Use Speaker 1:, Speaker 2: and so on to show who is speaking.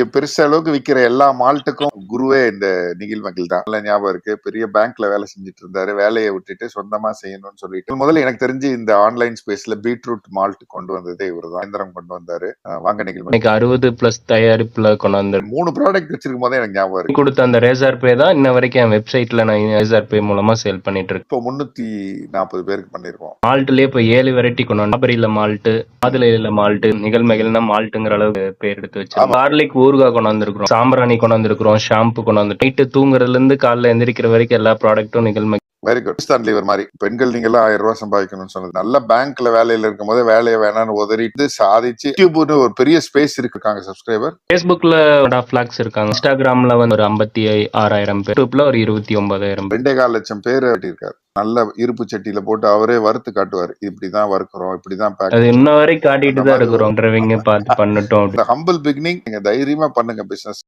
Speaker 1: இன்னைக்கு பெருசா அளவுக்கு விக்கிற எல்லா மால்ட்டுக்கும் குருவே இந்த நிகில் மகில் தான். நல்ல ஞாபகம் இருக்கு. பெரிய பேங்க்ல வேலை செஞ்சுட்டு இருந்தாரு. வேலையை விட்டுட்டு சொந்தமா செய்யணும்னு சொல்லிட்டு. முதல்ல எனக்கு தெரிஞ்சு இந்த ஆன்லைன் ஸ்பேஸ்ல பீட்ரூட் மால்ட் கொண்டு வந்ததே இவர் தான். கொண்டு வந்தாரு. வாங்க நிகில்
Speaker 2: அறுபது பிளஸ் தயாரிப்புல கொண்டு வந்து
Speaker 1: மூணு ப்ராடக்ட் வச்சிருக்கும் போதே எனக்கு ஞாபகம் இருக்கு.
Speaker 2: கொடுத்த அந்த ரேசர் பே தான் இன்ன வரைக்கும் என் வெப்சைட்ல நான் ரேசர் பே மூலமா சேல் பண்ணிட்டு இருக்கேன்.
Speaker 1: இப்போ முன்னூத்தி நாற்பது பேருக்கு பண்ணிருக்கோம்.
Speaker 2: மால்ட்லயே இப்ப ஏழு வெரைட்டி கொண்டு வந்து ஸ்ட்ராபெரியில மால்ட் மாதுளையில மால்ட் நிகழ்மைகள்னா மால்ட்டுங்கிற அளவுக்கு பேர் எடுத்து வச்சு. கார்லிக் ஊறுகாய் கொண்டு வந்திருக்கிறோம் சாம்பிராணி கொண்டு வந்திருக்கிறோம் ஷாம்பு கொண்டு வந்து நைட்டு தூங்குறதுல இருந்து காலைல எந்திரிக்கிற வரைக்கும் எல்லா ப்ராடக்ட்டும் நிகழ்மை
Speaker 1: வெரி குட் தான் லீவர் மாதிரி. பெண்கள் நீங்க எல்லாம் ஆயிரம் ரூபாய் சம்பாதிக்கணும்னு சொன்னது. நல்ல பேங்க்ல வேலையில இருக்கும் போதே வேலையை வேணாம்னு உதறிட்டு சாதிச்சு யூடியூப்னு ஒரு பெரிய ஸ்பேஸ் இருக்காங்க சப்ஸ்கிரைபர்
Speaker 2: ஃபேஸ்புக்ல ஆஃப் லாக்ஸ் இருக்காங்க. இன்ஸ்டாகிராம்ல வந்து ஒரு ஐம்பத்தி ஆறாயிரம் பேர். யூடியூப்ல ஒரு இருபத்தி ஒன்பதாயிரம்
Speaker 1: ரெண்டே கால் லட்சம் பேர் இருக்காரு நல்ல இருப்பு சட்டியில போட்டு அவரே வறுத்து காட்டுவாரு. இப்படிதான் வறுக்கிறோம் இப்படிதான்
Speaker 2: அது இன்ன வரை காட்டிட்டு தான் இருக்கிறோம் பார்த்து பண்ணட்டும்.
Speaker 1: ஹம்பிள் பிகினிங் நீங்க தைரியமா பண்ணுங்க பிசினஸ்